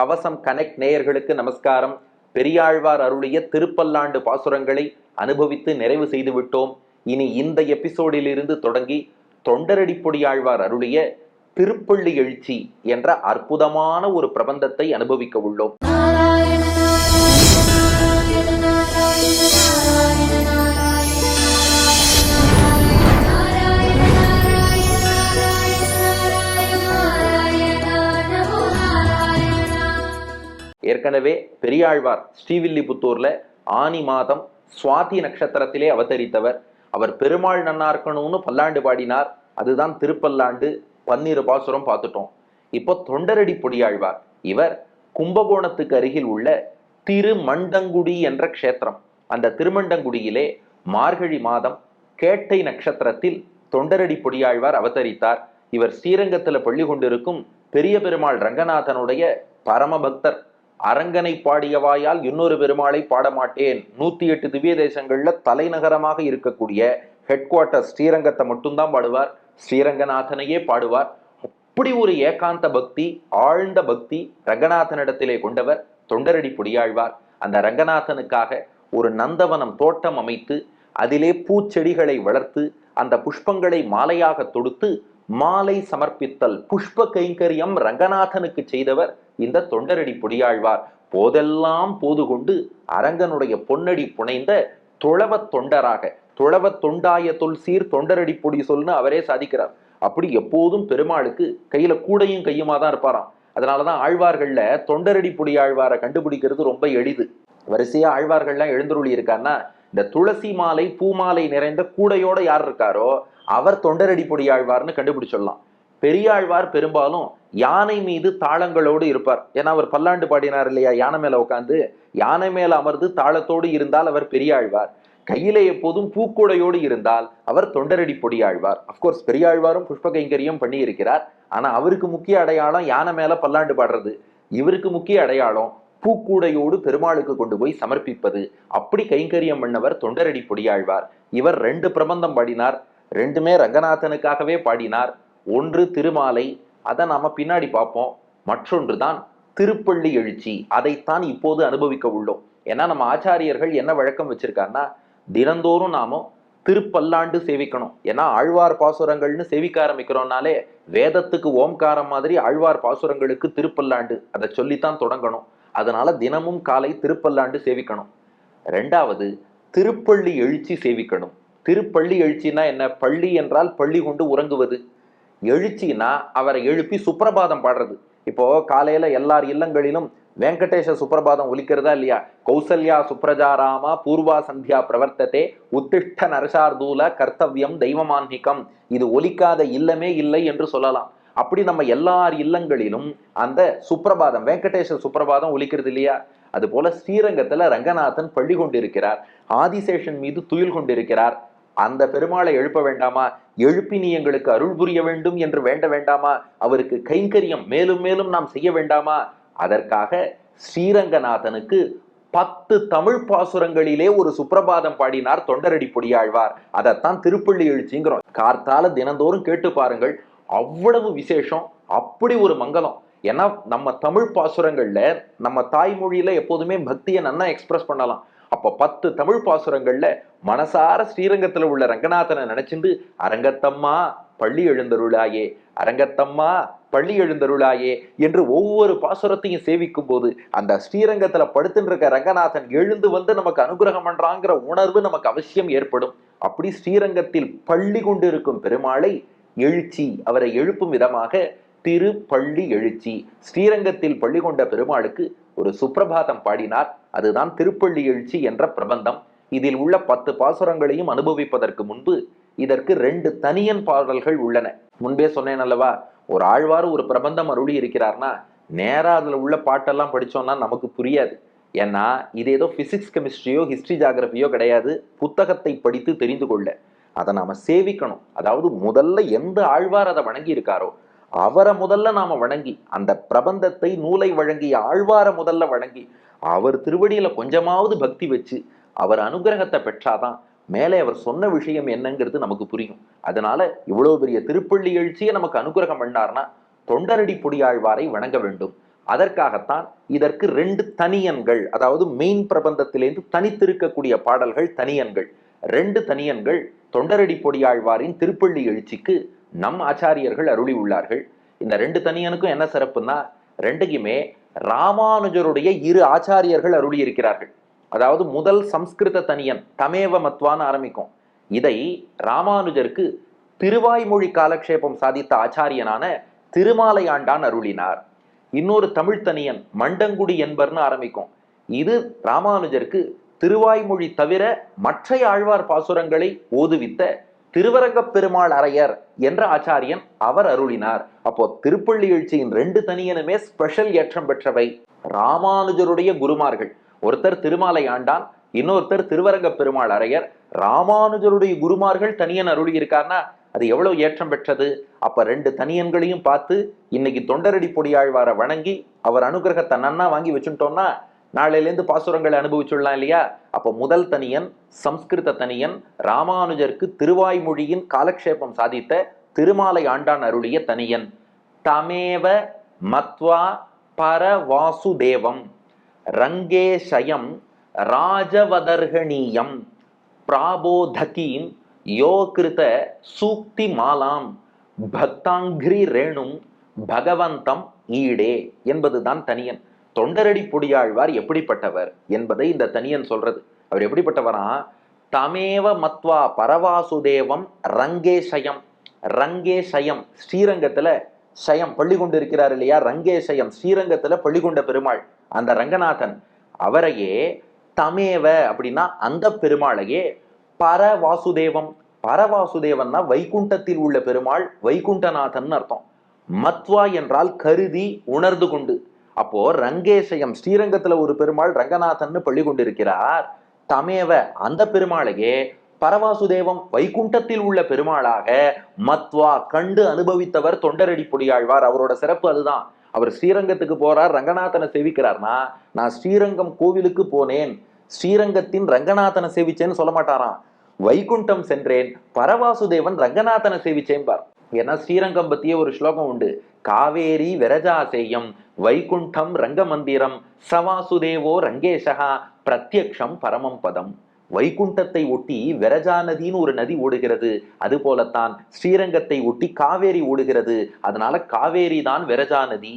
கவசம் கனெக்ட் நேயர்களுக்கு நமஸ்காரம். பெரியாழ்வார் அருளிய திருப்பல்லாண்டு பாசுரங்களை அனுபவித்து நிறைவு செய்து விட்டோம். இனி இந்த எபிசோடிலிருந்து தொடங்கி தொண்டரடி பொடியாழ்வார் அருளிய திருப்பள்ளி எழுச்சி என்ற அற்புதமான ஒரு பிரபந்தத்தை அனுபவிக்க உள்ளோம். ஏற்கனவே பெரியாழ்வார் ஸ்ரீவில்லிபுத்தூர்ல ஆனி மாதம் சுவாதி நட்சத்திரத்திலே அவதரித்தவர். அவர் பெருமாள் நன்னா இருக்கணும்னு பல்லாண்டு பாடினார். அதுதான் திருப்பல்லாண்டு பன்னிரு பாசுரம் பார்த்துட்டோம். இப்போ தொண்டரடி பொடியாழ்வார். இவர் கும்பகோணத்துக்கு அருகில் உள்ள திருமண்டங்குடி என்ற க்ஷேத்திரம். அந்த திருமண்டங்குடியிலே மார்கழி மாதம் கேட்டை நட்சத்திரத்தில் தொண்டரடி பொடியாழ்வார் அவதரித்தார். இவர் ஸ்ரீரங்கத்தில் பள்ளி கொண்டிருக்கும் பெரிய பெருமாள் ரங்கநாதனுடைய பரமபக்தர். அரங்கனை பாடியவாயால் இன்னொரு பெருமாளை பாடமாட்டேன். நூத்தி எட்டு திவ்ய தேசங்கள்ல தலைநகரமாக இருக்கக்கூடிய ஹெட் குவார்டர் ஸ்ரீரங்கத்தை மட்டும்தான் பாடுவார். ஸ்ரீரங்கநாதனையே பாடுவார். அப்படி ஒரு ஏகாந்த பக்தி ஆழ்ந்த பக்தி ரங்கநாதனிடத்திலே கொண்டவர் தொண்டரடி பொடியாழ்வார். அந்த ரங்கநாதனுக்காக ஒரு நந்தவனம் தோட்டம் அமைத்து அதிலே பூச்செடிகளை வளர்த்து அந்த புஷ்பங்களை மாலையாக தொடுத்து மாலை சமர்ப்பித்தல் புஷ்ப கைங்கரியம் ரங்கநாதனுக்கு செய்தவர் இந்த தொண்டரடி பொடியாழ்வார். போதெல்லாம் போது கொண்டு அரங்கனுடைய பொன்னடி புனைந்த துளவத் தொண்டராக துளவத் தொண்டாய தொல் சீர் தொண்டரடி பொடி சொல்னு அவரே சாதிக்கிறார். அப்படி எப்போதும் பெருமாளுக்கு கையில கூடையும் கையுமா தான் இருப்பாராம். அதனாலதான் ஆழ்வார்கள்ல தொண்டரடி பொடி ஆழ்வாரை கண்டுபிடிக்கிறது ரொம்ப எளிது. வரிசையா ஆழ்வார்கள்லாம் எழுந்தருளி இருக்கான்னா இந்த துளசி மாலை பூமாலை நிறைந்த கூடையோட யார் இருக்காரோ அவர் தொண்டரடி பொடி ஆழ்வார்னு கண்டுபிடிச்சிடலாம். பெரியாழ்வார் பெரும்பாலும் யானை மீது தாளங்களோடு இருப்பார். ஏன்னா அவர் பல்லாண்டு பாடினார் இல்லையா? யானை மேல உட்காந்து யானை மேல அமர்ந்து தாளத்தோடு இருந்தால் அவர் பெரியாழ்வார். கையிலே எப்போதும் பூக்கூடையோடு இருந்தால் அவர் தொண்டரடி பொடியாழ்வார். அப்கோர்ஸ் பெரியாழ்வாரும் புஷ்ப கைங்கரியம் பண்ணியிருக்கிறார். ஆனா அவருக்கு முக்கிய அடையாளம் யானை மேல பல்லாண்டு பாடுறது. இவருக்கு முக்கிய அடையாளம் பூக்கூடையோடு பெருமாளுக்கு கொண்டு போய் சமர்ப்பிப்பது. அப்படி கைங்கரியம் பண்ணவர் தொண்டரடி பொடியாழ்வார். இவர் ரெண்டு பிரபந்தம் பாடினார். ரெண்டுமே ரங்கநாதனுக்காகவே பாடினார். ஒன்று திருமாலை அதை நாம பின்னாடி பார்ப்போம். மற்றொன்று தான் திருப்பள்ளி எழுச்சி. அதைத்தான் இப்போது அனுபவிக்க உள்ளோம். ஏன்னா நம்ம ஆச்சாரியர்கள் என்ன வழக்கம் வச்சிருக்காருன்னா தினந்தோறும் நாம திருப்பல்லாண்டு சேவிக்கணும். ஏன்னா ஆழ்வார் பாசுரங்கள்னு சேவிக்க ஆரம்பிக்கிறோம்னாலே வேதத்துக்கு ஓம்காரம் மாதிரி ஆழ்வார் பாசுரங்களுக்கு திருப்பல்லாண்டு அதை சொல்லித்தான் தொடங்கணும். அதனால தினமும் காலை திருப்பல்லாண்டு சேவிக்கணும். ரெண்டாவது திருப்பள்ளி எழுச்சி சேவிக்கணும். திருப்பள்ளி எழுச்சினா என்ன? பள்ளி என்றால் பள்ளி கொண்டு உறங்குவது. எழுச்சினா அவரை எழுப்பி சுப்பிரபாதம் பாடுறது. இப்போ காலையில எல்லார் இல்லங்களிலும் வெங்கடேஷ சுப்பிரபாதம் ஒலிக்கிறதா இல்லையா? கௌசல்யா சுப்ரஜாராமா பூர்வா சந்தியா பிரவர்த்ததே உத்திஷ்ட நரசார்தூல கர்த்தவ்யம் தெய்வமான்மிகம். இது ஒலிக்காத இல்லமே இல்லை என்று சொல்லலாம். அப்படி நம்ம எல்லார் இல்லங்களிலும் அந்த சுப்பிரபாதம் வெங்கடேஷ சுப்பிரபாதம் ஒலிக்கிறது இல்லையா? அது போல ஸ்ரீரங்கத்துல ரங்கநாதன் பள்ளி கொண்டிருக்கிறார். ஆதிசேஷன் மீது துயில் கொண்டிருக்கிறார். அந்த பெருமாளை எழுப்ப வேண்டாமா? எழுப்பி நீ எங்களுக்கு அருள் புரிய வேண்டும் என்று வேண்ட வேண்டாமா? அவருக்கு கைங்கரியம் மேலும் மேலும் நாம் செய்ய வேண்டாமா? அதற்காக ஸ்ரீரங்கநாதனுக்கு பத்து தமிழ் பாசுரங்களிலே ஒரு சுப்பிரபாதம் பாடினார் தொண்டரடி பொடியாழ்வார். அதைத்தான் திருப்பள்ளி எழுச்சிங்கிறோம். கார்த்தால தினந்தோறும் கேட்டு பாருங்கள். அவ்வளவு விசேஷம். அப்படி ஒரு மங்களம் ஏன்னா நம்ம தமிழ் பாசுரங்கள்ல நம்ம தாய்மொழியில எப்போதுமே பக்தியை நன்னா எக்ஸ்பிரஸ் பண்ணலாம். அப்போ பத்து தமிழ் பாசுரங்கள்ல மனசார ஸ்ரீரங்கத்துல உள்ள ரங்கநாதனை நினைச்சுண்டு அரங்கத்தம்மா பள்ளி எழுந்தருளாயே அரங்கத்தம்மா பள்ளி எழுந்தருளாயே என்று ஒவ்வொரு பாசுரத்தையும் சேவிக்கும் போது அந்த ஸ்ரீரங்கத்துல படுத்துட்டு இருக்க ரங்கநாதன் எழுந்து வந்து நமக்கு அனுகிரகம் பண்றாங்கிற உணர்வு நமக்கு அவசியம் ஏற்படும். அப்படி ஸ்ரீரங்கத்தில் பள்ளி கொண்டிருக்கும் பெருமாளை எழுச்சி அவரை எழுப்பும் விதமாக திருப்பள்ளி எழுச்சி. ஸ்ரீரங்கத்தில் பள்ளி கொண்ட பெருமாளுக்கு ஒரு சுப்பிரபாதம் பாடினார். அதுதான் திருப்பள்ளி எழுச்சி என்ற பிரபந்தம். இதில் உள்ள பத்து பாசுரங்களையும் அனுபவிப்பதற்கு முன்பு இதற்கு ரெண்டு தனியன் பாடல்கள் உள்ளன. முன்பே சொன்னேன் அல்லவா ஒரு ஆழ்வார் ஒரு பிரபந்தம் அருளி இருக்கிறார்னா நேரா அதுல உள்ள பாட்டெல்லாம் படிச்சோம்னா நமக்கு புரியாது. ஏன்னா இது ஏதோ பிசிக்ஸ் கெமிஸ்ட்ரியோ ஹிஸ்டரி ஜாகிரபியோ கிடையாது. புத்தகத்தை படித்து தெரிந்து கொள்ள. அதை நாம சேவிக்கணும். அதாவது முதல்ல எந்த ஆழ்வார் அதை வணங்கி இருக்காரோ அவரை முதல்ல நாம வணங்கி அந்த பிரபந்தத்தை நூலை வழங்கிய ஆழ்வாரை முதல்ல வணங்கி அவர் திருவடியில கொஞ்சமாவது பக்தி வச்சு அவர் அனுகிரகத்தை பெற்றாதான் மேலே அவர் சொன்ன விஷயம் என்னங்கிறது நமக்கு புரியும். அதனால இவ்வளோ பெரிய திருப்பள்ளி எழுச்சியை நமக்கு அனுகிரகம் பண்ணார்னா தொண்டரடி பொடியாழ்வாரை வணங்க வேண்டும். அதற்காகத்தான் இதற்கு ரெண்டு தனியன்கள் அதாவது மெயின் பிரபந்தத்திலேருந்து தனித்திருக்கக்கூடிய பாடல்கள் தனியன்கள். ரெண்டு தனியன்கள் தொண்டரடி பொடியாழ்வாரின் திருப்பள்ளி எழுச்சிக்கு நம் ஆச்சாரியர்கள் அருளி உள்ளார்கள் இந்த ரெண்டு தனியனுக்கும் என்ன சிறப்புன்னா ரெண்டையுமே ராமானுஜருடைய இரு ஆச்சாரியர்கள் அருளி இருக்கிறார்கள் அதாவது முதல் சம்ஸ்கிருத தனியன் தமேவ மத்வான்னு ஆரம்பிக்கும். இதை ராமானுஜருக்கு திருவாய்மொழி காலக்ஷேபம் சாதித்த ஆச்சாரியனான திருமாலை ஆண்டான் அருளினார். இன்னொரு தமிழ் தனியன் மண்டங்குடி என்பர்னு ஆரம்பிக்கும். இது ராமானுஜருக்கு திருவாய்மொழி தவிர மற்ற ஆழ்வார் பாசுரங்களை ஓதுவித்த திருவரங்கப் பெருமாள் அரையர் என்ற ஆச்சாரியன் அவர் அருளினார். அப்போ திருப்பள்ளி எழுச்சியின் ரெண்டு தனியனுமே ஸ்பெஷல் ஏற்றம் பெற்றவை. ராமானுஜருடைய குருமார்கள். ஒருத்தர் திருமாலை ஆண்டான் இன்னொருத்தர் திருவரங்கப் பெருமாள் அரையர் ராமானுஜருடைய குருமார்கள் தனியன் அருளி இருக்கார்னா அது எவ்வளவு ஏற்றம் பெற்றது? அப்ப ரெண்டு தனியன்களையும் பார்த்து இன்னைக்கு தொண்டரடி பொடியாழ்வாரை வணங்கி அவர் அனுகிரகத்தை நன்னா வாங்கி வச்சுட்டோம்னா நாளையிலேருந்து பாசுரங்களை அனுபவிச்சுடலாம் இல்லையா? அப்போ முதல் தனியன் சம்ஸ்கிருத தனியன் ராமானுஜருக்கு திருவாய்மொழியின் காலக்ஷேபம் சாதித்த திருமாலை ஆண்டான் அருளிய தனியன். தமேவ மத்வா பரவாசுதேவம். ரங்கேஷயம் ராஜவதர்கணீயம் பிராபோதகீம் யோகிருத சூக்தி மாலாம் பக்தாங்கிரி ரேணும் பகவந்தம் ஈடே என்பதுதான் தனியன். தொண்டரடி பொடியாழ்வார் எப்படிப்பட்டவர் என்பதை இந்த தனியன் சொல்றது. அவர் எப்படிப்பட்டவரா? தமேவ மத்வா பரவாசுதேவம் ரங்கேஷயம் ரங்கேஷயம் ஸ்ரீரங்கத்துல சயம் பள்ளி கொண்டு இருக்கிறார் இல்லையா? ரங்கேஷயம் ஸ்ரீரங்கத்துல பள்ளி கொண்ட பெருமாள். அந்த ரங்கநாதன் அவரையே தமேவ அப்படின்னா அந்த பெருமாளையே பரவாசுதேவம். பரவாசுதேவன்னா வைகுண்டத்தில் உள்ள பெருமாள் வைகுண்டநாதன் அர்த்தம். மத்வா என்றால் கருதி உணர்ந்து கொண்டு. அப்போ ரங்கேசயம் ஸ்ரீரங்கத்துல ஒரு பெருமாள் ரங்கநாதன் பள்ளி கொண்டிருக்கிறார். தமேவ அந்த பெருமாளையே பரவாசுதேவம் வைகுண்டத்தில் உள்ள பெருமாளாக மத்வா கண்டு அனுபவித்தவர் தொண்டரடி பொடியாழ்வார் அவரோட சிறப்பு அதுதான். அவர் ஸ்ரீரங்கத்துக்கு போறார் ரங்கநாதனை சேவிக்கிறார்னா நான் ஸ்ரீரங்கம் கோவிலுக்கு போனேன். ஸ்ரீரங்கத்தின் ரங்கநாதனை சேவிச்சேன்னு சொல்ல மாட்டாராம். வைகுண்டம் சென்றேன். பரவாசுதேவன் ரங்கநாதனை சேவிச்சேன்பார் ஏன்னா ஸ்ரீரங்கம் பத்தியே ஒரு ஸ்லோகம் உண்டு. காவேரி விரஜாசேயம் வைகுண்டம் ரங்கமந்திரம் சவாசுதேவோ ரங்கேஷகா பிரத்யக்ஷம் பரமம் பதம். வைகுண்டத்தை ஒட்டி விரஜா நதின்னு ஒரு நதி ஓடுகிறது. அது போலத்தான் ஸ்ரீரங்கத்தை ஒட்டி காவேரி ஓடுகிறது. அதனால காவேரி தான் விரஜா நதி.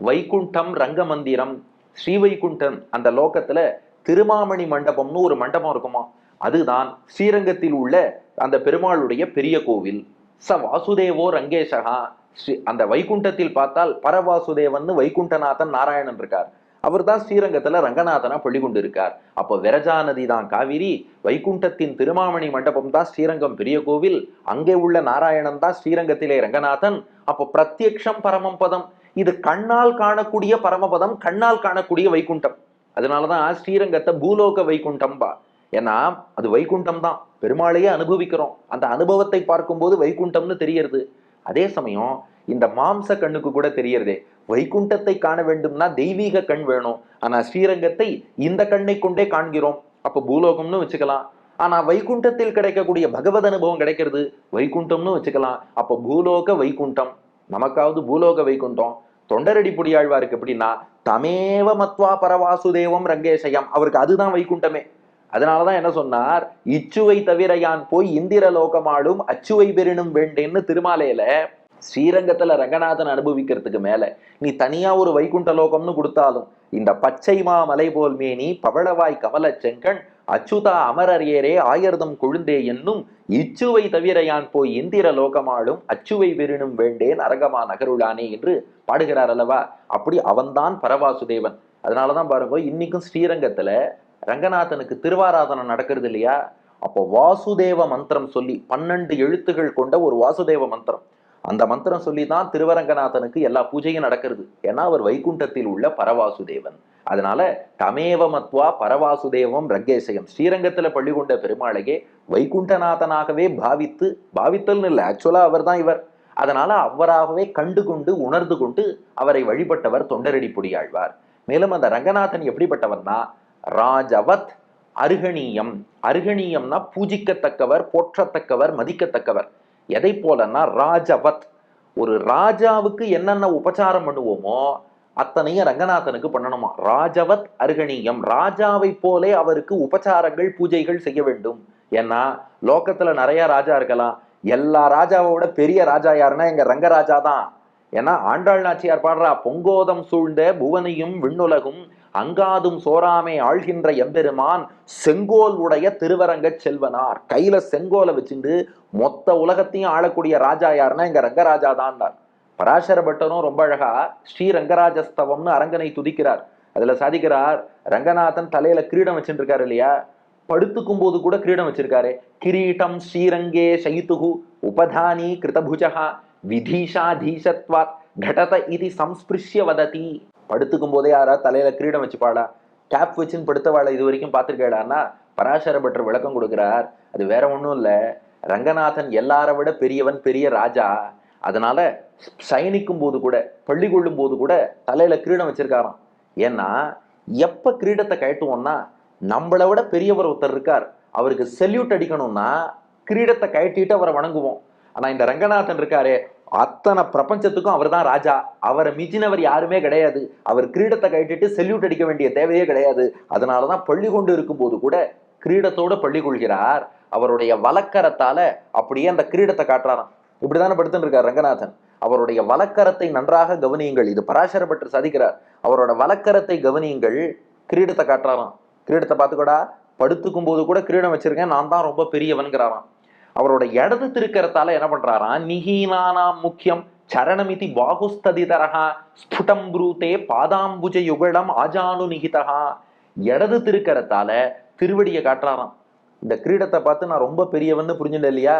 வைகுண்டம் ரங்கமந்திரம். ஸ்ரீவைகுண்டம் அந்த லோகத்துல திருமாமணி மண்டபம்னு ஒரு மண்டபம் இருக்குமா? அதுதான் ஸ்ரீரங்கத்தில் உள்ள அந்த பெருமாளுடைய பெரிய கோவில். ச வாசுதேவோ ரங்கேஷகா. ஸ்ரீ அந்த வைகுண்டத்தில் பார்த்தால் பரவாசுதேவன் வைகுண்டநாதன் நாராயணன் இருக்கார். அவர் தான் ஸ்ரீரங்கத்துல ரங்கநாதனா பள்ளி கொண்டு இருக்கார் அப்போ விரஜா நதி தான் காவிரி வைகுண்டத்தின் திருமாமணி மண்டபம் தான் ஸ்ரீரங்கம் பெரிய கோவில். அங்கே உள்ள நாராயணன் தான் ஸ்ரீரங்கத்திலே ரங்கநாதன். அப்போ பிரத்யக்ஷம் பரமம் பதம். இது கண்ணால் காணக்கூடிய பரமபதம் கண்ணால் காணக்கூடிய வைகுண்டம். அதனாலதான் ஸ்ரீரங்கத்தை பூலோக வைகுண்டம்பா ஏன்னா அது வைகுண்டம் தான். பெருமாளையே அனுபவிக்கிறோம். அந்த அனுபவத்தை பார்க்கும்போது வைகுண்டம்னு தெரியறது அதே சமயம் இந்த மாம்ச கண்ணுக்கு கூட தெரியறதே வைகுண்டத்தை காண வேண்டும்னா தெய்வீக கண் வேணும். ஆனா ஸ்ரீரங்கத்தை இந்த கண்ணை கொண்டே காண்கிறோம். அப்ப பூலோகம்னு வச்சுக்கலாம். ஆனா வைகுண்டத்தில் கிடைக்கக்கூடிய பகவத் அனுபவம் கிடைக்கிறது. வைகுண்டம்னு வச்சுக்கலாம். அப்ப பூலோக வைகுண்டம். நமக்காவது பூலோக வைகுண்டம். தொண்டரடி புடியாழ்வாருக்கு எப்படின்னா தமேவ மத்வா பரவாசுதேவம் ரங்கேசயம். அவருக்கு அதுதான் வைகுண்டமே. அதனாலதான் என்ன சொன்னார்? இச்சுவை தவிர யான் போய் இந்திர லோகமாடும் அச்சுவை பெறினும் வேண்டேன்னு திருமாலையில ஸ்ரீரங்கத்துல ரங்கநாதன் அனுபவிக்கிறதுக்கு மேல நீ தனியா ஒரு வைகுண்ட லோகம்னு கொடுத்தாலும் இந்த பச்சை மாமலை போல் மேனி பவளவாய் கமல செங்கண் அச்சுதா அமரரியரே ஆயர்தம் கொழுந்தே என்னும் இச்சுவை தவிர யான் போய் இந்திர லோகமாடும் அச்சுவை பெறினும் வேண்டேன் அரங்கமா நகருளானே என்று பாடுகிறார் அல்லவா? அப்படி அவன்தான் பரவாசுதேவன். அதனாலதான் பாருங்க இன்னைக்கும் ஸ்ரீரங்கத்துல ரங்கநாதனுக்கு திருவாராதனம் நடக்கிறது இல்லையா? அப்போ வாசுதேவ மந்திரம் சொல்லி பன்னெண்டு எழுத்துகள் கொண்ட ஒரு வாசுதேவ மந்திரம். அந்த மந்திரம் சொல்லி தான் திருவரங்கநாதனுக்கு எல்லா பூஜையும் நடக்கிறது. ஏன்னா அவர் வைகுண்டத்தில் உள்ள பரவாசுதேவன். அதனால தமேவ மத்வா பரவாசுதேவம் ரங்கேசயம். ஸ்ரீரங்கத்துல பள்ளி கொண்ட பெருமாளையே வைகுண்டநாதனாகவே பாவித்து பாவித்தல்னு இல்லை ஆக்சுவலா அவர் தான் இவர். அதனால அவராகவே கண்டு கொண்டு உணர்ந்து கொண்டு அவரை வழிபட்டவர் தொண்டரடி பொடியாழ்வார். மேலும் அந்த ரங்கநாதன் எப்படிப்பட்டவர்னா ராஜவத் அருகணீயம். அருகணீயம்னா பூஜிக்கத்தக்கவர் போற்றத்தக்கவர் மதிக்கத்தக்கவர். எதை போலன்னா ராஜவத். ஒரு ராஜாவுக்கு என்னென்ன உபச்சாரம் பண்ணுவோமோ அத்தனையும் ரங்கநாதனுக்கு பண்ணணுமா? ராஜவத் அருகணியம். ராஜாவை போலே அவருக்கு உபச்சாரங்கள் பூஜைகள் செய்ய வேண்டும். ஏன்னா லோக்கத்துல நிறைய ராஜா இருக்கலாம். எல்லா ராஜாவோட பெரிய ராஜா யாருன்னா எங்க ரங்கராஜா தான். ஏன்னா ஆண்டாள் நாச்சியார் பாடுறா பொங்கோதம் சூழ்ந்த புவனையும் விண்ணுலகும் அங்காதும் சோராமே ஆழ்கின்ற எம்பெருமான் செங்கோல் உடைய திருவரங்க செல்வனார். கையில செங்கோலை வச்சுட்டு மொத்த உலகத்தையும் ஆளக்கூடிய ராஜா யாருன்னா இங்க ரங்கராஜா தான்டார். பராசர பட்டரும் ரொம்ப அழகா ஸ்ரீ ரங்கராஜஸ்தவம்னு அரங்கனை துதிக்கிறார். அதுல சாதிக்கிறார் ரங்கநாதன் தலையில கிரீடம் வச்சுட்டு இருக்காரு இல்லையா? படுத்துக்கும் போது கூட கிரீடம் வச்சிருக்காரு. கிரீட்டம் ஸ்ரீரங்கே சயித்துகு உபதானி கிருதபுஜகா விதீஷாதீஷத்வாத் கடத இது சம்ஸ்பிருஷ்ய வததி படுத்துக்கும் போதே யாரா தலையில கிரீடம் வச்சுப்பாளா? கேப் வச்சுன்னு படுத்தவாளை இது வரைக்கும் பார்த்துருக்கேடான்னா பராசர பட்டர் விளக்கம் கொடுக்குறார். அது வேற ஒன்றும் இல்லை. ரங்கநாதன் எல்லாரை விட பெரியவன் பெரிய ராஜா. அதனால சயனிக்கும் போது கூட பள்ளி கொள்ளும் போது கூட தலையில கிரீடம் வச்சிருக்காராம். ஏன்னா எப்ப கிரீடத்தை கழட்டுவோம்னா நம்மளை விட பெரியவர் ஒருத்தர் இருக்கார். அவருக்கு செல்யூட் அடிக்கணும்னா கிரீடத்தை கழட்டிட்டு அவரை வணங்குவோம். ஆனா இந்த ரங்கநாதன் இருக்காரே அத்தனை பிரபஞ்சத்துக்கும் அவர் தான் ராஜா. அவரை மிஞ்சினவர் யாருமே கிடையாது. அவர் கிரீடத்தை கட்டிட்டு செல்யூட் அடிக்க வேண்டிய தேவையே கிடையாது. அதனால தான் பள்ளி கொண்டு இருக்கும்போது கூட கிரீடத்தோடு பள்ளி கொள்கிறார். அவருடைய வலக்கரத்தால அப்படியே அந்த கிரீடத்தை காட்டுறாராம். இப்படிதானே படுத்துட்டு இருக்கார் ரங்கநாதன். அவருடைய வலக்கரத்தை நன்றாக கவனியுங்கள். இது பராசர பற்று சாதிக்கிறார். அவரோட வலக்கரத்தை கவனியுங்கள். கிரீடத்தை காட்டுறாராம். கிரீடத்தை பார்த்துக்கூடா. படுத்துக்கும் போது கூட கிரீடம் வச்சிருக்கேன். நான் தான் ரொம்ப பெரியவன்கிறாராம். அவரோட இடது திருக்கரத்தால என்ன பண்றாரா? நிஹீனானாம் முக்கியம். சரணமிதி பாகுஸ்ததிதரஹா. ஸ்புடம் புரூதே பாதாம்புஜ யுகலம் ஆஜானு நிகிதகா இடது திருக்கரத்தால திருவடியை காட்டுறாராம். இந்த கிரீடத்தை பார்த்து நான் ரொம்ப பெரியவன்னு புரிஞ்சுட்டேன் இல்லையா?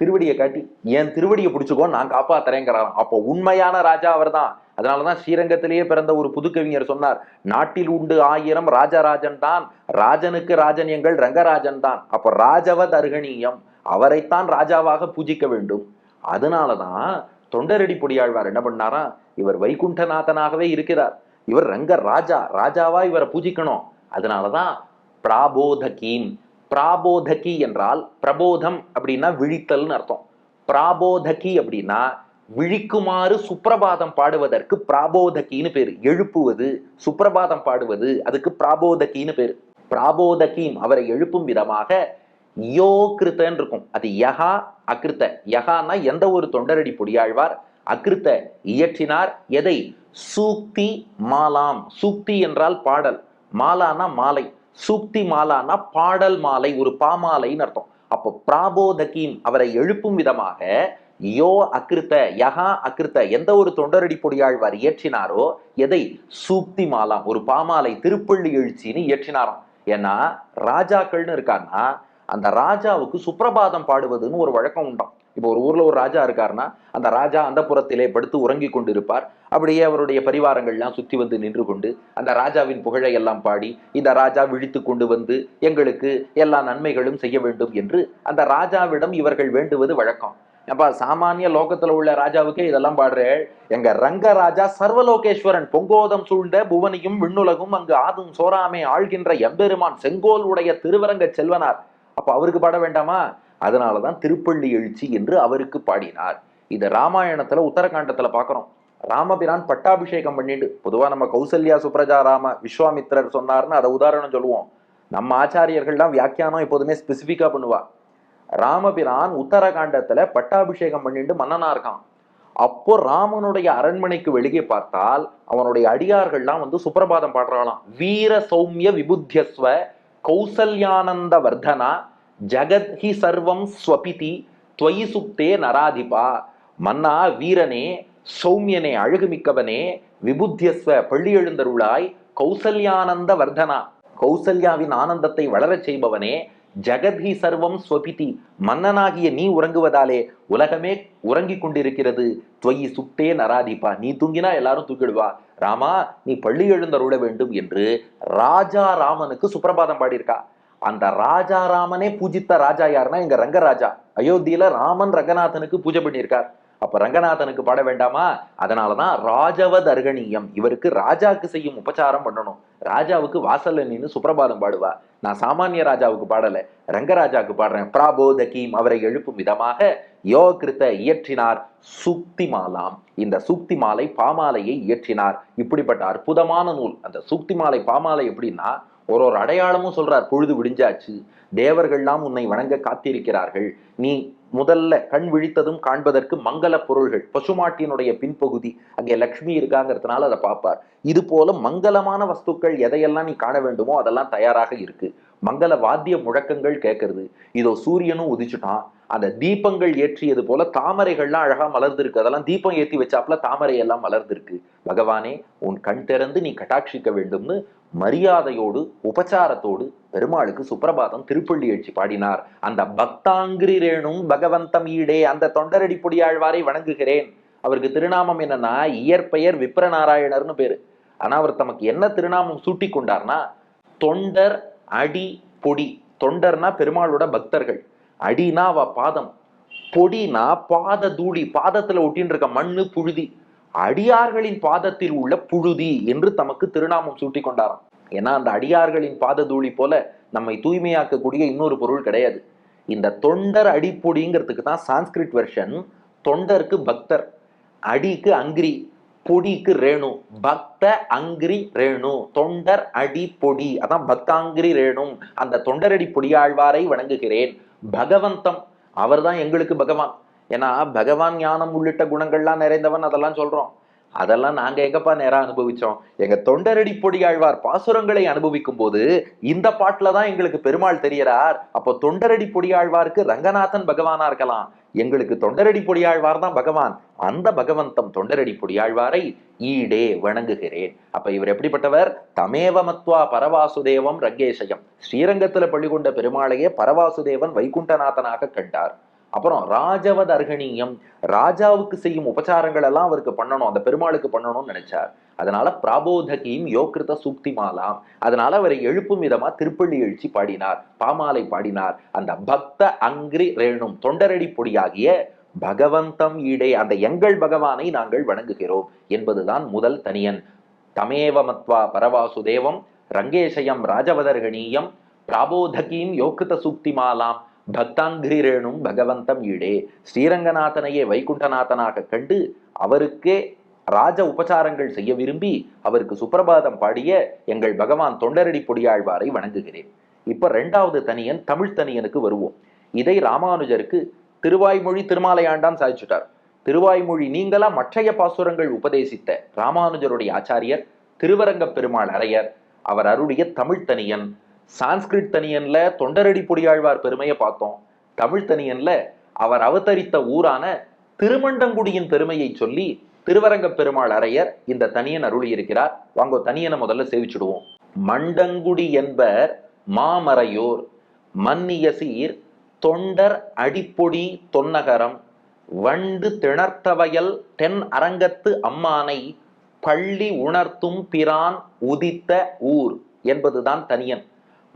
திருவடியை காட்டி என் திருவடியை பிடிச்சிக்கோ நான் காப்பாத்துறேங்கிறாராம். அப்போ உண்மையான ராஜா அவர்தான். அதனாலதான் ஸ்ரீரங்கத்திலேயே பிறந்த ஒரு புதுக்கவிஞர் சொன்னார். நாட்டில் உண்டு ஆயிரம் ராஜராஜன் தான் ராஜனுக்கு ராஜன் எங்கள் ரங்கராஜன் தான் அப்போ ராஜவ அருகணீயம் அவரைத்தான் ராஜாவாக பூஜிக்க வேண்டும். அதனால தான் தொண்டரடி பொடியாழ்வார் என்ன பண்ணாரா? இவர் வைகுண்டநாதனாகவே இருக்கிறார். இவர் ரங்க ராஜா ராஜாவா இவரை பூஜிக்கணும். அதனாலதான் பிராபோதகீம் பிராபோதகி என்றால் பிரபோதம் அப்படின்னா விழித்தல்னு அர்த்தம். பிராபோதகி அப்படின்னா விழிக்குமாறு சுப்பிரபாதம் பாடுவதற்கு பிராபோதகின்னு பேர். எழுப்புவது சுப்பிரபாதம் பாடுவது அதுக்கு பிராபோதகின்னு பேர். பிராபோதகீம் அவரை எழுப்பும் விதமாக யோ கிருத்தன்னு இருக்கும் அது யகா அகிருத்த. யகான்னா எந்த ஒரு தொண்டரடி பொடியாழ்வார் அகிருத்த இயற்றினார். எதை? சூக்தி மாலாம். சூக்தி என்றால் பாடல். மாலானா மாலை. சூக்தி மாலானா பாடல் மாலை ஒரு பாமாலைன்னு அர்த்தம். அப்போ பிராபோதகீம் அவரை எழுப்பும் விதமாக யோ அகிருத்த யகா அகிருத்த எந்த ஒரு தொண்டரடி பொடியாழ்வார் இயற்றினாரோ எதை? சூக்தி மாலாம். ஒரு பாமாலை திருப்பள்ளி எழுச்சின்னு இயற்றினாராம். ஏன்னா ராஜாக்கள்னு இருக்காங்கன்னா அந்த ராஜாவுக்கு சுப்பிரபாதம் பாடுவதுன்னு ஒரு வழக்கம் உண்டாம். இப்போ ஒரு ஊர்ல ஒரு ராஜா இருக்காருன்னா அந்த ராஜா அந்த புறத்திலே படுத்து உறங்கி கொண்டிருப்பார். அப்படியே அவருடைய பரிவாரங்கள்லாம் சுத்தி வந்து நின்று கொண்டு அந்த ராஜாவின் புகழை எல்லாம் பாடி இந்த ராஜா விழித்து கொண்டு வந்து எங்களுக்கு எல்லா நன்மைகளும் செய்ய வேண்டும் என்று அந்த ராஜாவிடம் இவர்கள் வேண்டுவது வழக்கம். அப்பா சாமானிய லோகத்துல உள்ள ராஜாவுக்கே இதெல்லாம் பாடுறேள் எங்க ரங்கராஜா சர்வலோகேஸ்வரன் பொங்கோதம் சூழ்ந்த புவனியும் விண்ணுலகும் அங்கு ஆதும் சோராமே ஆள்கின்ற எம்பெருமான் செங்கோல் உடைய திருவரங்க செல்வனார். அப்போ அவருக்கு பாட வேண்டாமா? அதனால தான் திருப்பள்ளி எழுச்சி என்று அவருக்கு பாடினார். இது ராமாயணத்தில் உத்தரகாண்டத்தில் பார்க்குறோம் ராமபிரான் பட்டாபிஷேகம் பண்ணிட்டு பொதுவாக நம்ம கௌசல்யா சுப்ரஜா ராம விஸ்வாமித்ரர் சொன்னார்னு அதை உதாரணம் சொல்லுவோம். நம்ம ஆச்சாரியர்கள்லாம் வியாக்கியானம் எப்போதுமே ஸ்பெசிஃபிக்காக பண்ணுவா. ராமபிரான் உத்தரகாண்டத்தில் பட்டாபிஷேகம் பண்ணிட்டு மன்னனா இருக்கான். அப்போ ராமனுடைய அரண்மனைக்கு வெளியே பார்த்தால் அவனுடைய அடியார்கள்லாம் வந்து சுப்பிரபாதம் பாடுறாளாம். வீர சௌமிய விபுத்தியஸ்வ கௌசல்யானந்த வர்தனா ஜகத் ஹி சர்வம் ஸ்வபிதி துவயி சுப்தே நராதிபா. மன்னா வீரனே சௌமியனே அழகுமிக்கவனே விபுத்தியஸ்வ பள்ளி எழுந்தருளாய் கௌசல்யானந்த வர்தனா. கௌசல்யாவின் ஆனந்தத்தை வளரச் செய்பவனே ஜெகத்ஹி சர்வம் ஸ்வபிதி. மன்னனாகிய நீ உறங்குவதாலே உலகமே உறங்கிக் கொண்டிருக்கிறது. துவயி சுப்தே நராதிப்பா நீ தூங்கினா எல்லாரும் தூக்கிடுவா. ராமா நீ பள்ளி எழுந்தருள வேண்டும் என்று ராஜா ராமனுக்கு சுப்பிரபாதம் பாடியிருக்கா. அந்த ராஜா ராமனே பூஜித்த ராஜா யாருன்னா இங்க ரங்கராஜா. அயோத்தியில ராமன் ரங்கநாதனுக்கு பூஜை பண்ணியிருக்கார். அப்ப ரங்கநாதனுக்கு பாட வேண்டாமா? அதனாலதான் ராஜவத் தர்கணியம் இவருக்கு ராஜாவுக்கு செய்யும் உபச்சாரம் பண்ணணும். ராஜாவுக்கு வாசல்ல நின்னு சுப்பிரபாதம் பாடுவா. நான் சாமானிய ராஜாவுக்கு பாடல. ரங்கராஜாவுக்கு பாடுறேன். பிராபோதகீம் அவரை எழுப்பும் விதமாக யோகிருத்த இயற்றினார் சூக்தி மாலாம் இந்த சூக்தி மாலை பாமாலையை இயற்றினார். இப்படிப்பட்ட அற்புதமான நூல். அந்த சூக்தி மாலை பாமாலை எப்படின்னா ஒரு ஒரு அடையாளமும் சொல்றார் பொழுது விடிஞ்சாச்சு. தேவர்கள்லாம் உன்னை வணங்க காத்திருக்கிறார்கள். நீ முதல்ல கண் விழித்ததும் காண்பதற்கு மங்கள பொருள்கள். பசுமாட்டினுடைய பின்பகுதி அங்கே லக்ஷ்மி இருக்காங்கிறதுனால அதை பார்ப்பார். இது போல மங்களமான வஸ்துக்கள் எதையெல்லாம் நீ காண வேண்டுமோ அதெல்லாம் தயாராக இருக்கு. மங்கள வாத்திய முழக்கங்கள் கேட்கறது இதோ சூரியனும் உதிச்சுட்டான். அந்த தீபங்கள் ஏற்றியது போல தாமரைகள்லாம் அழகா மலர்ந்திருக்கு. அதெல்லாம் தீபம் ஏற்றி வச்சாப்புல தாமரை எல்லாம் மலர்ந்திருக்கு. பகவானே உன் கண் திறந்து நீ கட்டாட்சிக்க வேண்டும்னு மரியாதையோடு உபச்சாரத்தோடு பெருமாளுக்கு சுப்பிரபாதம் திருப்பள்ளி எழுச்சி பாடினார். அந்த பக்தாங்கிரி ரேணும் பகவந்தம் ஈடே அந்த தொண்டரடி பொடியாழ்வாரை வணங்குகிறேன். அவருக்கு திருநாமம் என்னன்னா இயற்பெயர் விப்ரநாராயணர்னு பேரு. ஆனா அவர் தமக்கு என்ன திருநாமம் சூட்டி கொண்டார்னா தொண்டர் அடி பொடி. தொண்டர்னா பெருமாளோட பக்தர்கள். அடினா அவ பாதம் பொடினா பாத தூளி பாதத்துல ஒட்டின்னு இருக்க மண்ணு புழுதி. அடியார்களின் பாதத்தில் உள்ள புழுதி என்று தமக்கு திருநாமம் சூட்டி கொண்டாராம் ஏன்னா அந்த அடியார்களின் பாத தூளி போல நம்மை தூய்மையாக்கக்கூடிய இன்னொரு பொருள் கிடையாது. இந்த தொண்டர் அடிப்பொடிங்கிறதுக்கு தான் சான்ஸ்கிரிட் வெர்ஷன் தொண்டருக்கு பக்தர் அடிக்கு அங்கிரி பொடிக்கு ரேணு பக்த அங்கிரி ரேணு தொண்டர் அடி பொடி அதான் பக்தாங்கிரி ரேணும் அந்த தொண்டரடி பொடியாழ்வாரை வணங்குகிறேன். பகவந்தம். அவர்தான் எங்களுக்கு பகவான். ஏன்னா பகவான் ஞானம் உள்ளிட்ட குணங்கள்லாம் நிறைந்தவன் அதெல்லாம் சொல்றோம். அதெல்லாம் நாங்க எங்கப்பா நேரா அனுபவிச்சோம்? எங்க தொண்டரடி பொடியாழ்வார் பாசுரங்களை அனுபவிக்கும் போது இந்த பாட்டுல தான் எங்களுக்கு பெருமாள் தெரியறார் அப்போ தொண்டரடி பொடியாழ்வாருக்கு ரங்கநாதன் பகவானா இருக்கலாம். எங்களுக்கு தொண்டரடி பொடியாழ்வார் தான் பகவான். அந்த பகவந்தம் தொண்டரடி பொடியாழ்வாரை ஈடே வணங்குகிறேன். அப்ப இவர் எப்படிப்பட்டவர்? தமேவமத்வா பரவாசுதேவம் ரங்கேசயம். ஸ்ரீரங்கத்துல பள்ளி கொண்ட பெருமாளையே பரவாசுதேவன் வைகுண்டநாதனாக கண்டார். அப்புறம் ராஜவத் அர்கணியம் ராஜாவுக்கு செய்யும் உபச்சாரங்கள் எல்லாம் அவருக்கு பண்ணணும் அந்த பெருமாளுக்கு பண்ணணும்னு நினைச்சார். அதனால பிராபோதகியும் யோகிருத சூக்தி மாலாம் அதனால அவரை எழுப்பும் விதமா திருப்பள்ளி எழுச்சி பாடினார் பாமாலை பாடினார். அந்த பக்த அங்கிரி ரேணும் தொண்டரடி பொடியாகிய பகவந்தம் ஈடே அந்த எங்கள் பகவானை நாங்கள் வணங்குகிறோம் என்பதுதான் முதல் தனியன். தமேவ மத்வா பரவாசுதேவம் ரங்கேசயம் ராஜவதர்கணீயம் பிராபோதகீம் யோகிருத சூக்தி மாலாம் பக்தாங்கிரீரேனும் பகவந்தம் ஈடே. ஸ்ரீரங்கநாதனையே வைகுண்டநாதனாக கண்டு அவருக்கே ராஜ உபசாரங்கள் செய்ய விரும்பி அவருக்கு சுப்பிரபாதம் பாடிய எங்கள் பகவான் தொண்டரடி பொடியாழ்வாரை வணங்குகிறேன். இப்ப ரெண்டாவது தனியன் தமிழ் தனியனுக்கு வருவோம். இதை ராமானுஜருக்கு திருவாய்மொழி திருமாலையாண்டான் சாதிச்சுட்டார். திருவாய்மொழி நீங்களா மற்றைய பாசுரங்கள் உபதேசித்த ராமானுஜருடைய ஆச்சாரியர் திருவரங்க பெருமாள் அரையர் அவர் அருளிய தமிழ் தனியன் சான்ஸ்கிரிட் தனியன்ல தொண்டரடி பொடியாழ்வார் பெருமையை பார்த்தோம். தமிழ் தனியன்ல அவர் அவதரித்த ஊரான திருமண்டங்குடியின் பெருமையை சொல்லி திருவரங்க பெருமாள் அரையர் இந்த தனியன் அருளி இருக்கிறார் வாங்க தனியனை முதல்ல சேவிச்சுடுவோம். மண்டங்குடி என்பர் மாமறையோர் மன்னிய சீர் தொண்டர் அடிப்பொடி தொன்னகரம் வண்டு திணர்த்தவயல் தென் அரங்கத்து அம்மானை பள்ளி உணர்த்தும் பிரான் உதித்த ஊர் என்பதுதான் தனியன்.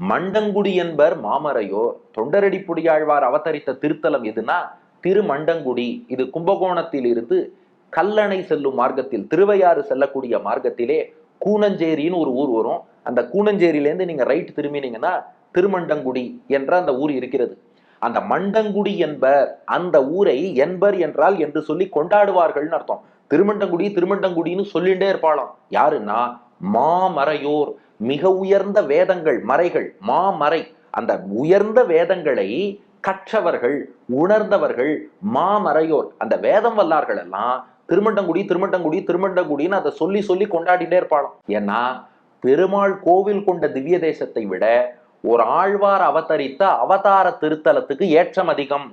மண்டங்குடி என்பர் மாமரையோர். தொண்டரடி புடியாழ்வார் அவதரித்த திருத்தலம் எதுனா? திருமண்டங்குடி. இது கும்பகோணத்தில் இருந்து கல்லணை செல்லும் மார்க்கத்தில் திருவையாறு செல்லக்கூடிய மார்க்கத்திலே கூனஞ்சேரின்னு ஒரு ஊர் வரும். அந்த கூனஞ்சேரியிலேருந்து நீங்க ரைட் திரும்பினீங்கன்னா திருமண்டங்குடி என்ற அந்த ஊர் இருக்கிறது. அந்த மண்டங்குடி என்பர் அந்த ஊரை என்பர் என்றால் என்று சொல்லி கொண்டாடுவார்கள்னு அர்த்தம். திருமண்டங்குடி திருமண்டங்குடின்னு சொல்லிண்டே இருப்பாளாம். யாருன்னா? மாமரையோர். மிக உயர்ந்த வேதங்கள் மறைகள் மாமறை அந்த உயர்ந்த வேதங்களை கற்றவர்கள் உணர்ந்தவர்கள் மாமறையோர் அந்த வேதம் வல்லார்கள் எல்லாம் திருமண்டங்குடி திருமண்டங்குடி திருமண்டங்குடின்னு அதை சொல்லி சொல்லி கொண்டாடிட்டே இருப்பாளாம். ஏன்னா பெருமாள் கோவில் கொண்ட திவ்ய தேசத்தை விட ஒரு ஆழ்வார் அவதரித்த அவதார திருத்தலத்துக்கு ஏற்றம் அதிகம்.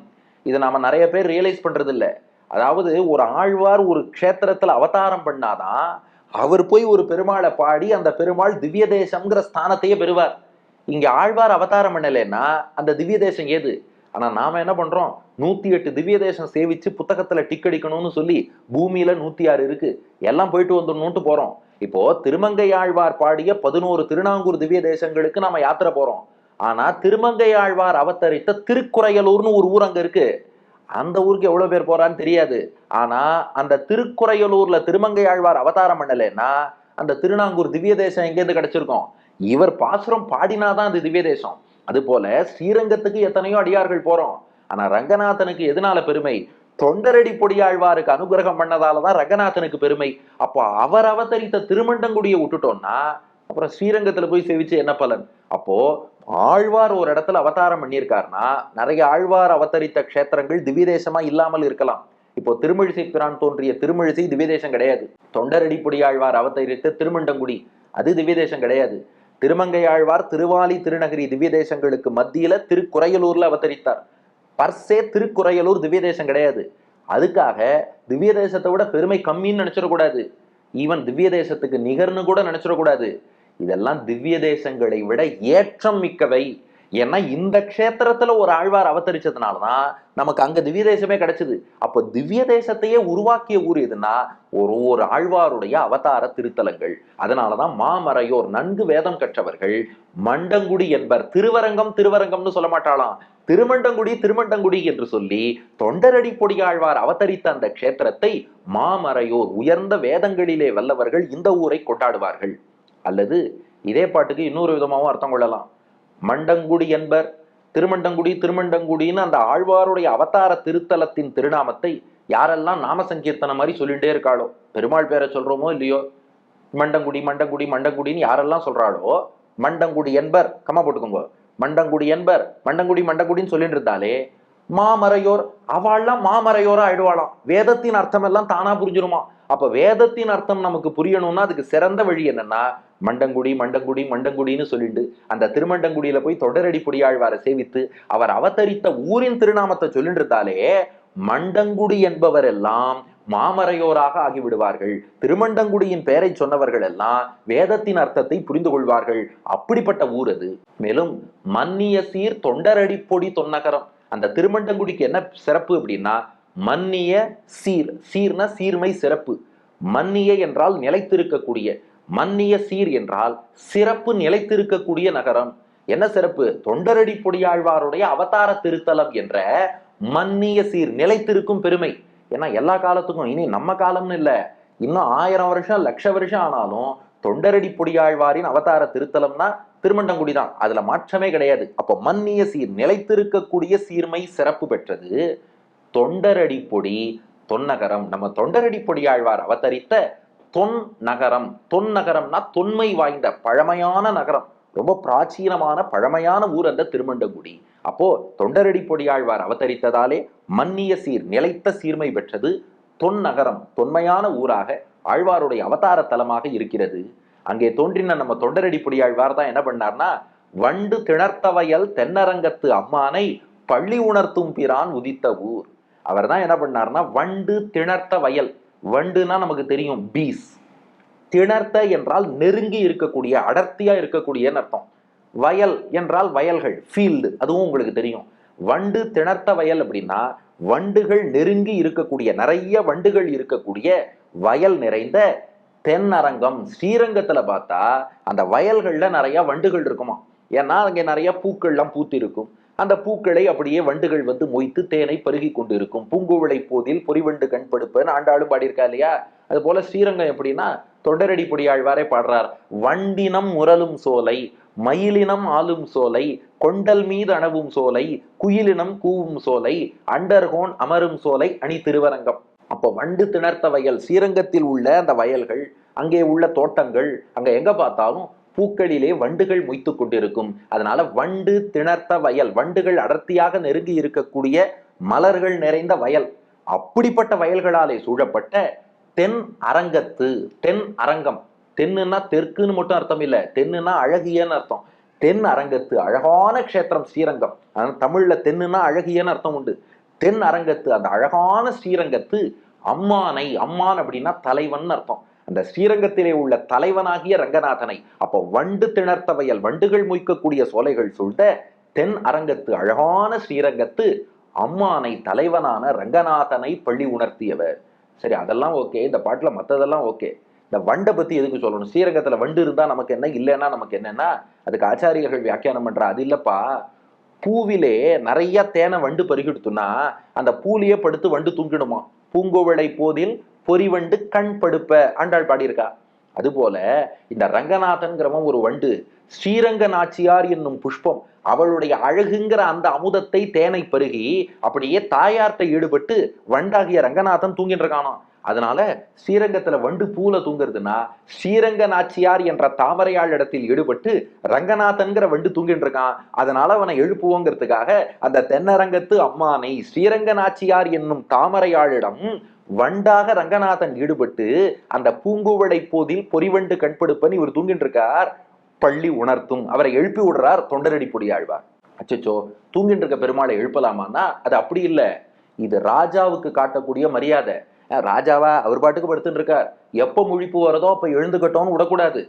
இதை நாம நிறைய பேர் ரியலைஸ் பண்றது இல்லை அதாவது ஒரு ஆழ்வார் ஒரு க்ஷேத்திரத்துல அவதாரம் பண்ணாதான் அவர் போய் ஒரு பெருமாளை பாடி அந்த பெருமாள் திவ்ய தேசம்ங்கிற ஸ்தானத்தையே பெறுவார். இங்க ஆழ்வார் அவதாரம் பண்ணலைன்னா அந்த திவ்ய தேசம் ஏது? ஆனா நாம என்ன பண்றோம்? நூத்தி எட்டு திவ்ய தேசம் சேவிச்சு புத்தகத்துல டிக் அடிக்கணும்னு சொல்லி பூமியில நூத்தி ஆறு இருக்கு. எல்லாம் போயிட்டு வந்துடணும்ட்டு போறோம். இப்போ திருமங்கை ஆழ்வார் பாடிய பதினோரு திருநாங்கூர் திவ்ய தேசங்களுக்கு நாம யாத்திரை போறோம். ஆனா திருமங்கை ஆழ்வார் அவதரித்த திருக்குறையலூர்னு ஒரு ஊர் அங்க இருக்கு. அந்த ஊருக்கு எவ்வளவு பேர் போறான்னு தெரியாது. ஆனா அந்த திருக்குறையலூர்ல திருமங்கை ஆழ்வார் அவதாரம் பண்ணலைன்னா அந்த திருநாங்கூர் திவ்ய தேசம் எங்கேருந்து கிடைச்சிருக்கும்? இவர் பாசுரம் பாடினாதான் அது திவ்ய தேசம். அது போல ஸ்ரீரங்கத்துக்கு எத்தனையோ அடியார்கள் போறோம். ஆனா ரங்கநாதனுக்கு எதனால பெருமை? தொண்டரடி பொடியாழ்வாருக்கு அனுகிரகம் பண்ணதாலதான் ரங்கநாதனுக்கு பெருமை. அப்போ அவர் அவதரித்த திருமண்டங்குடியை விட்டுட்டோம்னா அப்புறம் ஸ்ரீரங்கத்துல போய் சேவிச்சு என்ன பலன்? அப்போ ஆழ்வார் ஒரு இடத்துல அவதாரம் பண்ணியிருக்காருன்னா நிறைய ஆழ்வார் அவதரித்த க்ஷேத்திரங்கள் திவ்யதேசமா இல்லாமல் இருக்கலாம். இப்போ திருமழிசை பிரான் தோன்றிய திருமழிசை திவ்யதேசம் கிடையாது. தொண்டரடிப்புடி ஆழ்வார் அவதரித்த திருமண்டங்குடி அது திவ்யதேசம் கிடையாது. திருமங்கை ஆழ்வார் திருவாலி திருநகரி திவ்யதேசங்களுக்கு மத்தியில திருக்குறையலூர்ல அவதரித்தார். பர்சே திருக்குறையலூர் திவ்யதேசம் கிடையாது. அதுக்காக திவ்யதேசத்தை விட பெருமை கம்மின்னு நினைச்சிடக்கூடாது. ஈவன் திவ்யதேசத்துக்கு நிகர்னு கூட நினைச்சிடக்கூடாது. இதெல்லாம் திவ்ய தேசங்களை விட ஏற்றம் மிக்கவை. ஏன்னா இந்த க்ஷேத்திரத்துல ஒரு ஆழ்வார் அவதரிச்சதுனாலதான் நமக்கு அங்க திவ்ய தேசமே கிடைச்சது. அப்போ திவ்ய தேசத்தையே உருவாக்கிய ஊர் எதுன்னா ஒரு ஒரு ஆழ்வாருடைய அவதார திருத்தலங்கள். அதனாலதான் மாமறையோர் நன்கு வேதம் கற்றவர்கள் மண்டங்குடி என்பர் திருவரங்கம் திருவரங்கம்னு சொல்ல மாட்டாளாம். திருமண்டங்குடி திருமண்டங்குடி என்று சொல்லி தொண்டரடி பொடியாழ்வார் அவதரித்த அந்த க்ஷேத்திரத்தை மாமறையோர் உயர்ந்த வேதங்களிலே வல்லவர்கள் இந்த ஊரை கொண்டாடுவார்கள். அல்லது இதே பாட்டுக்கு இன்னொரு விதமாகவும் அர்த்தம் கொள்ளலாம். மண்டங்குடி என்பர் திருமண்டங்குடி திருமண்டங்குடின்னு அந்த ஆழ்வாருடைய அவதார திருத்தலத்தின் திருநாமத்தை யாரெல்லாம் நாம சங்கீர்த்தனம் மாதிரி சொல்லிகிட்டே இருக்காளோ பெருமாள் பேரை சொல்றோமோ இல்லையோ மண்டங்குடி மண்டங்குடி மண்டங்குடின்னு யாரெல்லாம் சொல்றாளோ மண்டங்குடி என்பர் கம்மா போட்டுக்கோங்க. மண்டங்குடி என்பர் மண்டங்குடி மண்டங்குடின்னு சொல்லிட்டு இருந்தாலே மாமரையோர் அவள்லாம் மாமரையோரா ஆயிடுவாளாம். வேதத்தின் அர்த்தம் எல்லாம் தானா புரிஞ்சிருமா? அப்ப வேதத்தின் அர்த்தம் நமக்கு புரியணும்னா அதுக்கு சிறந்த வழி என்னன்னா மண்டங்குடி மண்டங்குடி மண்டங்குடின்னு சொல்லிட்டு அந்த திருமண்டங்குடியில போய் தொடரடி பொடியாழ்வாரை சேவித்து அவர் அவதரித்த ஊரின் திருநாமத்தை சொல்லிட்டு இருந்தாலே மண்டங்குடி என்பவர் எல்லாம் மாமறையோராக ஆகிவிடுவார்கள். திருமண்டங்குடியின் பெயரை சொன்னவர்கள் எல்லாம் வேதத்தின் அர்த்தத்தை புரிந்து கொள்வார்கள். அப்படிப்பட்ட ஊர் அது. மேலும் மன்னிய சீர் தொண்டரடி பொடி தொன்னகரம். அந்த திருமண்டங்குடிக்கு என்ன சிறப்பு அப்படின்னா மன்னிய சீர். சீர்னா சீர்மை சிறப்பு. மன்னிய என்றால் நிலைத்திருக்கக்கூடிய. மன்னிய சீர் என்றால் சிறப்பு நிலைத்திருக்கக்கூடிய நகரம். என்ன சிறப்பு? தொண்டரடி பொடியாழ்வாருடைய அவதார திருத்தலம் என்ற மன்னிய சீர் நிலைத்திருக்கும் பெருமை. ஏன்னா எல்லா காலத்துக்கும் இனி நம்ம காலம்னு இல்லை. இன்னும் ஆயிரம் வருஷம் லட்ச வருஷம் ஆனாலும் தொண்டரடி பொடியாழ்வாரின் அவதார திருத்தலம்னா திருமண்டங்குடி தான். அதுல மாற்றமே கிடையாது. அப்போ மன்னிய சீர் நிலைத்திருக்கக்கூடிய சீர்மை சிறப்பு பெற்றது. தொண்டரடி பொடி தொன்னகரம் நம்ம தொண்டரடி பொடியாழ்வார் அவதரித்த தொன் நகரம். தொன் நகரம்னா தொன்மை வாய்ந்த பழமையான நகரம். ரொம்ப பிராச்சீனமான பழமையான ஊர் அந்த திருமண்டங்குடி. அப்போ தொண்டரடி பொடியாழ்வார் அவதரித்ததாலே மன்னிய சீர் நிலைத்த சீர்மை பெற்றது தொன் நகரம். தொன்மையான ஊராக ஆழ்வாருடைய அவதார தலமாக இருக்கிறது. அங்கே தோன்றின நம்ம தொண்டரடி பொடியாழ்வார் தான் என்ன பண்ணார்னா வண்டு திணர்த்தவயல் தென்னரங்கத்து அம்மானை பள்ளி உணர்த்தும் பிரான் உதித்த ஊர். அவர் தான் என்ன பண்ணார்னா வண்டு திணர்த்த வயல். வண்டுனா நமக்கு தெரியும் பீஸ் திணர்த்த என்றால் நெருங்கி இருக்கக்கூடிய அடர்த்தியா இருக்கக்கூடியன்னு அர்த்தம். வயல் என்றால் வயல்கள் ஃபீல்டு அதுவும் உங்களுக்கு தெரியும். வண்டு திணர்த்த வயல் அப்படின்னா வண்டுகள் நெருங்கி இருக்கக்கூடிய நிறைய வண்டுகள் இருக்கக்கூடிய வயல் நிறைந்த தென்னரங்கம். ஸ்ரீரங்கத்துல பார்த்தா அந்த வயல்கள்ல நிறைய வண்டுகள் இருக்குமா ஏன்னா அங்கே நிறைய பூக்கள்லாம் பூத்து இருக்கும் அந்த பூக்களை அப்படியே வண்டுகள் வந்து மொய்த்து தேனை பருகி கொண்டிருக்கும். பூங்குவளை போதில் பொறிவண்டு கண் படுப்பன்னு ஆண்டாளும் பாடியிருக்கா இல்லையா? அது போல ஸ்ரீரங்கம் எப்படின்னா தொண்டரடி பொடியாழ்வாரே பாடுறார். வண்டினம் முரலும் சோலை மயிலினம் ஆளும் சோலை கொண்டல் மீது அணவும் சோலை குயிலினம் கூவும் சோலை அண்டர்கோன் அமரும் சோலை அணி திருவரங்கம். அப்போ வண்டு திணர்த்த வயல் ஸ்ரீரங்கத்தில் உள்ள அந்த வயல்கள் அங்கே உள்ள தோட்டங்கள் அங்க எங்க பார்த்தாலும் பூக்களிலே வண்டுகள் மொய்த்து கொண்டிருக்கும். அதனால வண்டு திணர்த்த வயல் வண்டுகள் அடர்த்தியாக நெருங்கி இருக்கக்கூடிய மலர்கள் நிறைந்த வயல். அப்படிப்பட்ட வயல்களாலே சூழப்பட்ட தென் அரங்கத்து தென் அரங்கம். தென்னுன்னா தெற்குன்னு மட்டும் அர்த்தம் இல்லை. தென்னுன்னா அழகியன்னு அர்த்தம். தென் அரங்கத்து அழகான க்ஷேத்திரம் ஸ்ரீரங்கம். ஆனால் தமிழில் தென்னுன்னா அழகியன்னு அர்த்தம் உண்டு. தென் அரங்கத்து அந்த அழகான ஸ்ரீரங்கத்து அம்மானை அம்மான் அப்படின்னா தலைவன் அர்த்தம். அந்த ஸ்ரீரங்கத்திலே உள்ள தலைவனாகிய ரங்கநாதனை. அப்போ வண்டு திணர்த்தவையல் வண்டுகள் மொய்க்கக்கூடிய சோலைகள் சூழ்ந்த தென் அரங்கத்து அழகான ஸ்ரீரங்கத்து அம்மானை தலைவனான ரங்கநாதனை பள்ளி உணர்த்தியவர். சரி அதெல்லாம் ஓகே. இந்த பாட்டில் மற்றதெல்லாம் ஓகே. இந்த வண்டை பத்தி எதுக்கு சொல்லணும்? ஸ்ரீரங்கத்துல வண்டு இருந்தா நமக்கு என்ன இல்லைன்னா நமக்கு என்னன்னா அதுக்கு ஆச்சாரியர்கள் வியாக்கியானம் பண்றா அது இல்லப்பா. பூவிலே நிறைய தேனை வண்டு பருகிடுத்துனா அந்த பூலியே படுத்து வண்டு தூங்கிடுமா? பூங்கோவளை போதில் பொறிவண்டு கண் படுப்ப ஆண்டாள் பாடியிருக்கா? அதுபோல இந்த ரங்கநாதன்கிறவன் ஒரு வண்டு ஸ்ரீரங்க நாச்சியார் என்னும் புஷ்பம் அவளுடைய அழகுங்கிற அந்த அமுதத்தை தேனை பருகி அப்படியே தாயார்ட்ட ஈடுபட்டு வண்டாகிய ரங்கநாதன் தூங்கிட்டு இருக்கானாம் அதனால ஸ்ரீரங்கத்துல வண்டு பூல தூங்குறதுன்னா ஸ்ரீரங்க நாச்சியார் என்ற தாமரையாள் இடத்தில் ஈடுபட்டு ரங்கநாதன்கிற வண்டு தூங்கிட்டு இருக்கான் அதனால அவனை எழுப்புவோங்கிறதுக்காக அந்த தென்னரங்கத்து அம்மானை ஸ்ரீரங்க நாச்சியார் என்னும் தாமரையாளிடம் வண்டாக ரங்கநாதன் ஈடுபட்டு அந்த பூங்குவடை போதில் பொறிவண்டு கண்படுப்பன் இவர் தூங்கிட்டு இருக்கார் பள்ளி உணர்த்தும். அவரை எழுப்பி விடுறார் தொண்டரடி பொடியாழ்வார். அச்சச்சோ தூங்கிட்டு இருக்க பெருமாளை எழுப்பலாமான்னா அது அப்படி இல்லை. இது ராஜாவுக்கு காட்டக்கூடிய மரியாதை. ராஜாவா அவர் பாட்டுக்கு படுத்துட்டு இருக்கார் எப்போ முழிப்பு வரதோ அப்ப எழுந்துக்கட்டோம்னு விடக்கூடாது.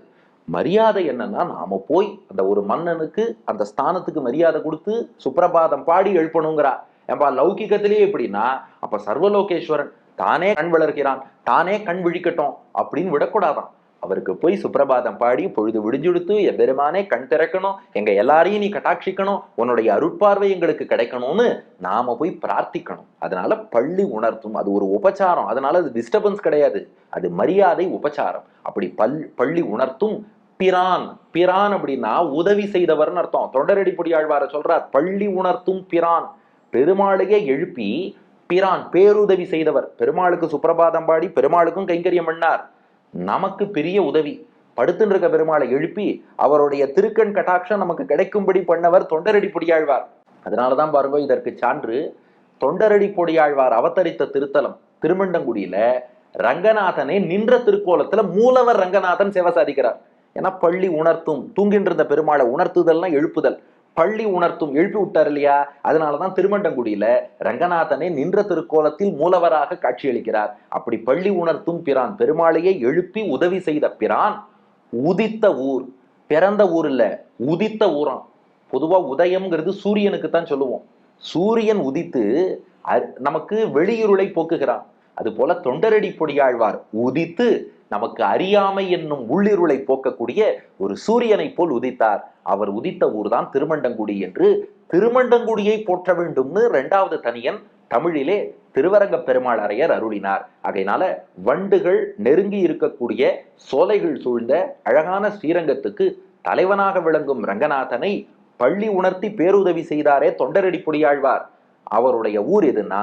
மரியாதை என்னன்னா நாம போய் அந்த ஒரு மன்னனுக்கு அந்த ஸ்தானத்துக்கு மரியாதை கொடுத்து சுப்பிரபாதம் பாடி எழுப்பணுங்கிறா. ஏன்பா லௌகிகத்திலேயே எப்படின்னா அப்ப சர்வலோகேஸ்வரன் தானே கண் வளர்க்கிறான் தானே கண் விழிக்கட்டும் அப்படின்னு விடக்கூடாதான். அவருக்கு போய் சுப்பிரபாதம் பாடி பொழுது விடிஞ்சுடுத்து எவ்வெருமானே கண் திறக்கணும் எங்க எல்லாரையும் நீ கட்டாட்சிக்கணும் உன்னுடைய அருட்பார்வை எங்களுக்கு கிடைக்கணும்னு நாம போய் பிரார்த்திக்கணும். அதனால பள்ளி உணர்த்தும் அது ஒரு உபச்சாரம் அதனால அது டிஸ்டர்பன்ஸ் கிடையாது. அது மரியாதை உபச்சாரம். அப்படி பல் பள்ளி உணர்த்தும் பிரான் பிரான் அப்படின்னா உதவி செய்தவர்னு அர்த்தம். தொண்டரடிப்பொடி ஆழ்வார சொல்றார் பள்ளி உணர்த்தும் பிரான். பெருமாளையே எழுப்பி பிரான் பேருதவி செய்தவர். பெருமாளுக்கு சுப்பிரபாதம் பாடி பெருமாளுக்கும் கைங்கரியம் பண்ணார். நமக்கு பெரிய உதவி. படுத்துன்னு இருக்க பெருமாளை எழுப்பி அவருடைய திருக்கண் கட்டாட்சம் நமக்கு கிடைக்கும்படி பண்ணவர் தொண்டரடி பொடியாழ்வார். அதனாலதான் பாருங்க இதற்கு சான்று தொண்டரடி பொடியாழ்வார் அவதரித்த திருத்தலம். திருமண்டங்குடியில ரங்கநாதனை நின்ற திருக்கோலத்துல மூலவர் ரங்கநாதன் சேவை சாதிக்கிறார். ஏன்னா பள்ளி உணர்த்தும் தூங்கின்ற பெருமாளை உணர்த்துதல்னா எழுப்புதல். பள்ளி உணர்த்தும் எழுப்பி விட்டார் இல்லையா? அதனாலதான் திருமண்டங்குடியில ரங்கநாதனே நின்ற திருக்கோலத்தில் மூலவராக காட்சியளிக்கிறார். அப்படி பள்ளி உணர்த்தும் பிரான் பெருமாளையே எழுப்பி உதவி செய்த பிரான் உதித்த ஊர். பிறந்த ஊர் இல்ல உதித்த ஊரம் பொதுவா உதயம்ங்கிறது சூரியனுக்கு தான் சொல்லுவோம். சூரியன் உதித்து அ- நமக்கு வெளியுருளை போக்குகிறான். அது போல தொண்டரடி பொடியாழ்வார் உதித்து நமக்கு அறியாமை என்னும் உள்ளிருளை போக்கக்கூடிய ஒரு சூரியனை போல் உதித்தார். அவர் உதித்த ஊர்தான் திருமண்டங்குடி என்று திருமண்டங்குடியை போற்ற வேண்டும்னு இரண்டாவது தனியன் தமிழிலே திருவரங்க பெருமாள் அறையர் அருளினார். அதனால வண்டுகள் நெருங்கி இருக்கக்கூடிய சோலைகள் சூழ்ந்த அழகான ஸ்ரீரங்கத்துக்கு தலைவனாக விளங்கும் ரங்கநாதனை பள்ளி உணர்த்தி பேருதவி செய்தாரே தொண்டரடி பொடியாழ்வார் அவருடைய ஊர் எதுன்னா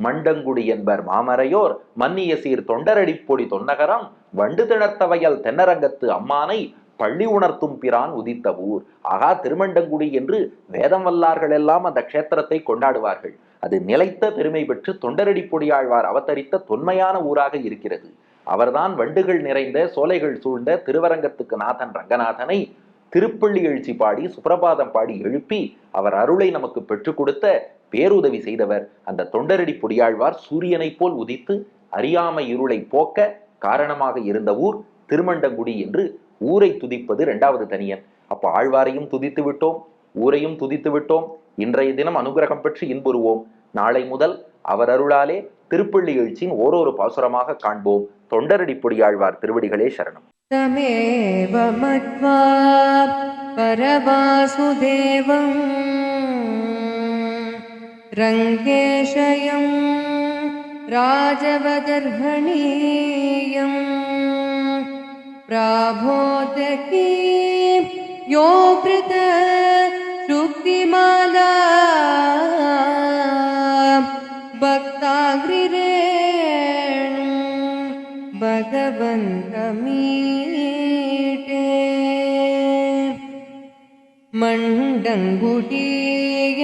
மண்டங்குடி என்பர் மாமரையோர் மன்னிய சீர் தொண்டரடிப்பொடி தொன்னகரம் வண்டு தென்னரங்கத்து அம்மானை பள்ளி உணர்த்தும் பிரான் உதித்த ஊர். ஆகா திருமண்டங்குடி என்று வேதம் வல்லார்கள் எல்லாம் அந்த க்ஷேத்திரத்தை கொண்டாடுவார்கள். அது நிலைத்த பெருமை பெற்று தொண்டரடி பொடியாழ்வார் அவதரித்த தொன்மையான ஊராக இருக்கிறது. அவர்தான் வண்டுகள் நிறைந்த சோலைகள் சூழ்ந்த திருவரங்கத்துக்கு நாதன் ரங்கநாதனை திருப்பள்ளி எழுச்சி பாடி சுப்பிரபாதம் பாடி எழுப்பி அவர் அருளை நமக்கு பெற்றுக் கொடுத்த பேருதவி செய்தவர். அந்த தொண்டரடி பொடியாழ்வார் சூரியனைப் போல் உதித்து அறியாமை இருளை போக்க காரணமாக இருந்த ஊர் திருமண்டங்குடி என்று ஊரை துதிப்பது இரண்டாவது தனியன். அப்போ ஆழ்வாரையும் துதித்து விட்டோம் ஊரையும் துதித்து விட்டோம். இன்றைய தினம் அனுகிரகம் பெற்று இன்புறுவோம். நாளை முதல் அவர் அருளாலே திருப்பள்ளி எழுச்சியின் ஓரொரு பாசுரமாக காண்போம். தொண்டரடிப்பொடி ஆழ்வார் திருவடிகளே சரணம். பரவாசுதேவம் ரங்கேஷயம் राजवदर्हणीयम् प्राभोदकी योऽभृत शुक्तिमाला भक्ताग्रिरेणु भगवन्तमीटे मण्डङ्गुटी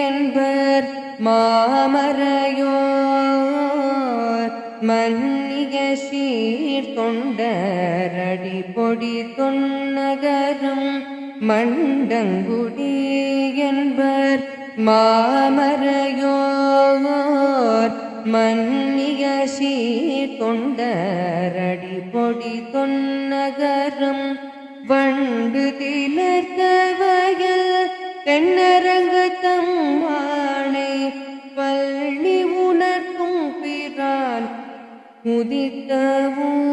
एन्बर् मामरय மன்னிய சீர் தொண்டரடி பொடி தொன்னகரம் மண்டங்குடி என்பர் மாமரையோர். மன்னிய சீர் தொண்டரடி பொடி தொன்னகரம் வண்டு திலர்த்தவயல் தென்னரங்க பள்ளி உணர்த்தும் பிரான் உதித்தவும்